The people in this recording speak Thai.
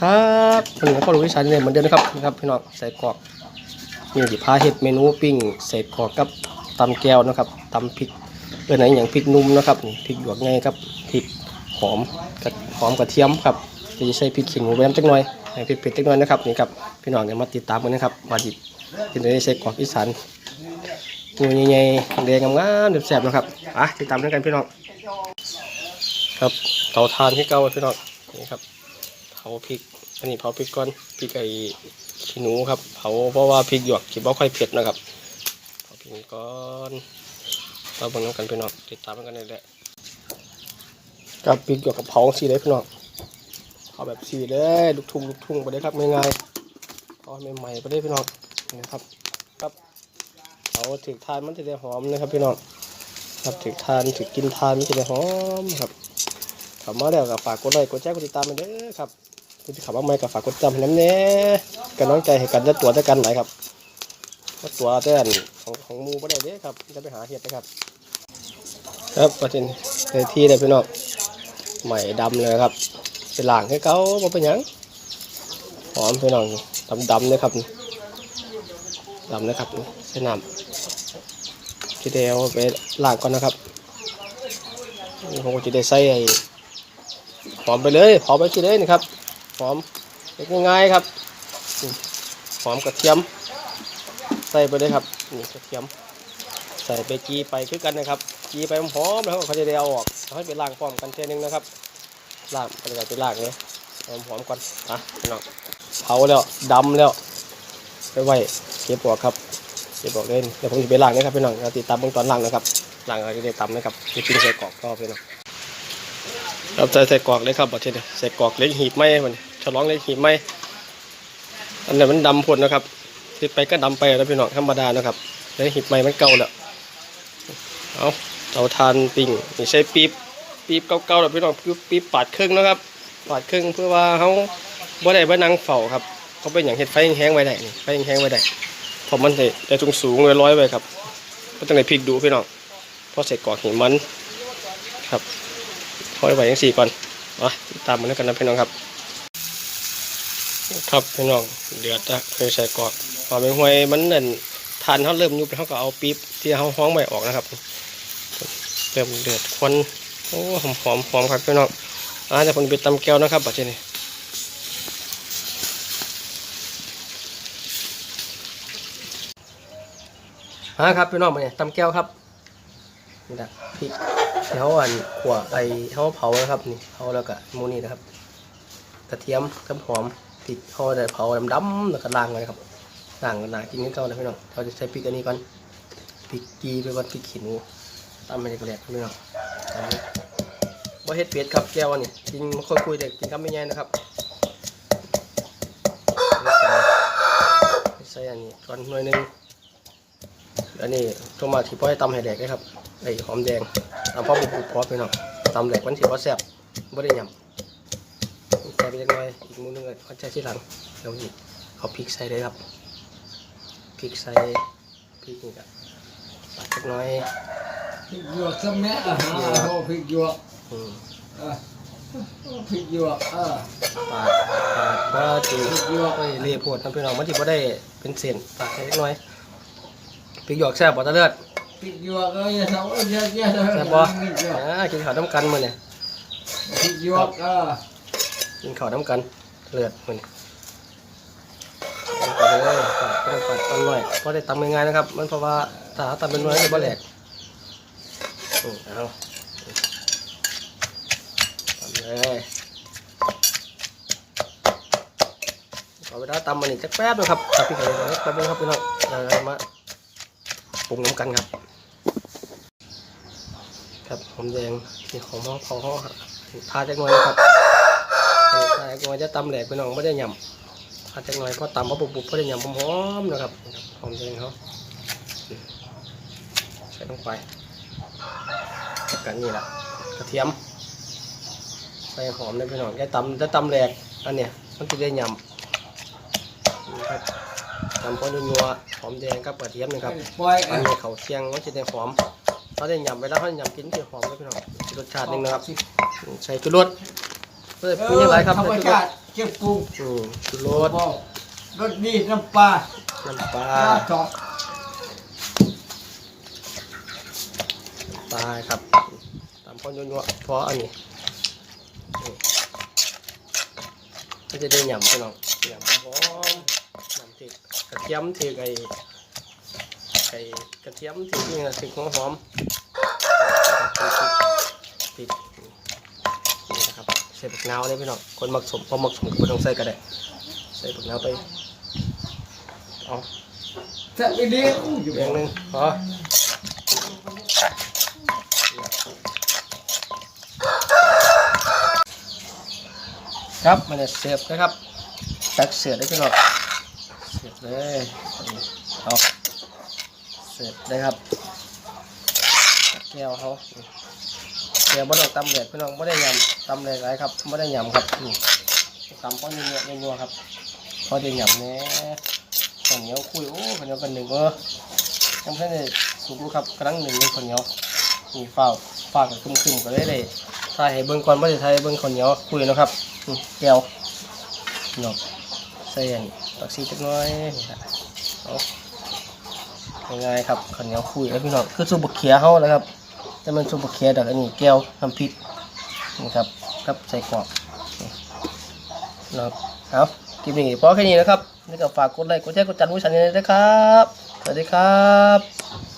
ครับวันนี้พ่อหลวงวิชัยเนี่ยเหมือนเดิมนะครับนะครับพี่น้องใส่กรอกนี่ดิพาเห็ดเมนูปิ้งใส่กรอกกับตำแก้วนะครับตำพริกเออไหนอย่างพริกนุ่มนะครับพริกหยวกไงครับพริกหอมกระหอมกระเทียมครับจะใส่พริกขี้หนูแวมจักหน่อยให้เผ็ดๆจักหน่อยนะครับนี่ครับพี่น้องเนี่ยมาติดตามกันนะครับว่าดิเป็นได้ใส่กรอกอีสานงูใหญ่ๆแดงงามๆแซ่บๆนะครับอะติดตามด้วยกันพี่น้องครับเตาถ่านที่เก่าพี่น้องนี่ครับาพริก อันนี้เผาพริกก่อนพริกไอ้ขี้หนูครับ เผาเพราะว่าพริกหยวกคิดว่าค่อยเผ็ดนะครับเผาพริกก่อนเราบิ่งน้ำกันพี่น้องติดตามกันเลยแหละกับพริกหยวกกับเผาสีเลยพี่น้องเผาแบบสีเลยลูกทุ่งลูกทุ่งไปได้ครับง่ายๆเผาใหม่ๆไปได้พี่น้องนี่ครับครับเผาถึกทานมันจะได้หอมนะครับพี่น้องครับถึกทานถึกกินทานมันจะได้หอมครับขับมาแล้วก็ฝากกดไลค์กดแชร์กดติดตามกันเด้อครับ ผู้ที่ขับมาใหม่ก็ฝากกดจำให้น้ำเน้กันน้องใจให้กันจะตัวด้วยกันไหนครับก็ตัวแต่อันของของมูก็ได้เด้ครับจะไปหาเห็ดนะครับ ครับประเด็นในที่เลยพี่น้องใหม่ดำเลยครับเป็นหลางให้เขาบ่เป็นยังหอมพี่น้องดำดำเลยครับดำเลยครับใส่น้ำทีเดียวไปล้างก่อนนะครับผมก็จะได้ใส่หอมไปเลยหอมไปทีเลยนะครับ หอมเล็กง่ายๆครับหอมกระเทียม ใส่ไปเลยครับนี่กระเทียม ใส่ไปจีไปคือกันนะครับจีไปหอมๆแล้วเขาจะได้เอาออกเอาให้ไปล้างพร้อมกันเท่นึงนะครับล้างไปเลยไปล้างเลยหอมหอมๆก่อนอะพี่น้องเผาแล้วดำแล้วไปไว้เก็บออกครับเก็บออกเล่นเดี๋ยวผมจะไปล้างนะครับพี่น้องติดตามเบื้องตอนล้างนะครับล้างอะไรจะได้ตำนะครับจะกินใส่กรอกก็พี่น้องครับใส่ใส่กรอกเลยครับประเทนใส่กรอกเล็กหีบไม้มัน ฉลองเล็กหีบไม้อันนี้มันดำพ่นนะครับติดไปก็ดำไปแล้วพี่น้องธรรมดานะครับเล็กหีบไม้มันเก่าแล้วเอาเตาทานปิ้งนี่ใช้ปี๊บปี๊บเก่าๆแล้วพี่น้องปี๊บปาดครึ่งนะครับปาดครึ่งเพื่อว่าเขาบ่ได้บ่นังเฝ้าครับเขาเป็นอย่างเห็ดไฟแห้งไว้ได้นี่ไฟแห้งไว้ได้เพราะมันได้ได้สูงสูงเลยร้อยไว้ครับก็ต้องในพริกดูพี่น้องพราะใส่กรอกหิมันครับคอยไว้ยังสี่ก่อนมาติดตามมันแล้วกันนะพี่น้องครับ ครับพี่น้องเดือดจะเคยใส่กอกพอเป็นหวยมันเน่นทานเขาเริ่มยุบแล้วเขาก็เอาปี๊บที่เขาห้องใบออกนะครับเริ่มเดือดควันโอ้หอมหอมหอมครับพี่น้องอ่าจะคนไปตำแก้วนะครับปัจจุบันนี้อ่าครับพี่น้องมาเนี่ยตำแก้วครับนี่นะพริกที่เขาอันขวไอเขาเผานะครับนี่เผาแล้วก็มูนี่นะครับ กระเทียมกับหอม พริกเขาได้เผาดำๆแล้วก็ล้างเลยครับล้างกันหนากินกันเก่าเลยพี่น้องเราจะใช้พริกอันนี้ก่อนพริกกีไปก่อนพริกขี้หนูตามไปในกระแลกพี่น้องตามนี้ว่าเฮ็ดเป็ดครับแก้วอันนี้กินไม่ค่อยคุยเด็กกินคำไม่ใหญ่นะครับใส่อันนี้ก่อนหน่อยนึงอันนี้โทมาที่พ่อให้ตำให้แดกเลยครับไอ้หอมแดงตำพ่อบุบๆพอไปเนาะตำแหลกมันสิว่าแซ่บไม่ได้ยำ ไปเล็กน้อยอีกมือนึงเลยเขาใช้ที่หลังแล้วนี่เอาพริกใส่เลยครับพริกใส่พริกนี่ครับตัดเล็กน้อยพริกหยวกสมัยอะฮะโอ้พริกหยวกอืมเออพริกหยวกเออปาดปาดว่าจีพริกหยวกไปเรียโพดทำพี่น้องมันที่บ่ได้เป็นเส้นตัดให้เล็กน้อยพริกหยวกแซ่บบ่ตะเลือดพริกหยวกเอออย่าเสาอย่าอย่าแซ่บบ่พริกหยวกอ่ากินข้าวน้ำกันมื้อเนี่ยพริกหยวกเออ กินข้าวน้ำกันเลือดมื้อนี้เอาไปเลยปัดต้องปัดตำหน่อยเพราะได้ตำง่ายๆนะครับ มันเพราะว่าถ้าตำเป็นน้อยจะบ่แหลกเอาตำเลยเอาเวลาตำมันอีกจักแป๊บนะครับตัดพริกเลยแป๊บนึงครับพี่น้องเรามาปรุงน้ำกันครับ ครับหอมแดงนี่ของห้องของห้องทาจักหน่อยนะครับ ทาจักหน่อยจะตำแหลกพี่น้องไม่ได้ยำทาจักหน่อยเพราะตำเพราะปุบๆเพราะได้ยำหอมๆนะครับหอมแดงเขาใส่ลงไปกันนี่แหละกระเทียมใส่หอมเลยพี่น้องจะตำจะตำแหลกอันเนี้ยมันจะได้ยำนี่ครับตำเพราะนัวๆหอมแดงกับกระเทียมนะครับปล่อยอันนี้เขาเชียงมันจะได้หอมเราได้ยำไปแล้วเขายำกินที่หอมแล้วพี่น้องรสชาติหนึงนะครับใส่จุรส เพื่อเอปรุงอยังไงครับธรรมใส่จุรชาสติเก็บปรุงอืมชูรสบอกรสดีน้ำปลาน้ำปลาปลาทอดปลาครับตามข้อยั่วๆเพราะอันนี้อืมก็จะได้หยำพี่น้องหยำหอมหยำถึกกระเทียมถึกไอ้ไอ้กระเทียมถึกนี่นะถึกหัวหอมพริกนี่นะครับใส่บักนาวเลยพี่น้องคนมักสมพอมักสมก็บ่ต้องใส่ก็ได้ใส่บักนาวไปเอาแซ่บดีอู้อยู่เบียงหนึ่งพอครับมันจะเสียบนะครับตักเสียบได้พี่น้องเสียบเลยเอาเสียบได้ครับแก้วเขา แก้วไม่ต้องตำแหลกพี่น้องไม่ได้ยำตำแหลกไรครับไม่ได้ยำครับนี่ตำเพราะเนื้อเนื้อครับพอได้ยำเนี้ยข้าวเหนียวคุยโอ้ข้าวเหนียวกันหนึ่งเออยังไม่ได้สุกครับกำลังหนึ่งเลยข้าวเหนียวนี่ฝ้าฝ้ากับคึมๆก็เลยเลยถ่ายให้เบิ่งก่อนไม่ได้ถ่ายเบิ่งข้าวเหนียวคุยนะครับนี่แก้วเนาะใส่อันตักซีจักน้อยเอาง่ายๆครับข้าวเหนียวคุยแล้วพี่น้องคือซุปบะเขียเขาแล้วครับ แต่มันซุปบะเขียดอกอันนี้แก้วน้ำพริกนะครับครับใส่กรอบนะครับเอาคลิปนี้พอแค่นี้นะครับนี่ก็ฝากกดไลค์กดแชร์กดจันทร์วิสันนี้ด้วยนะครับ สวัสดีครับ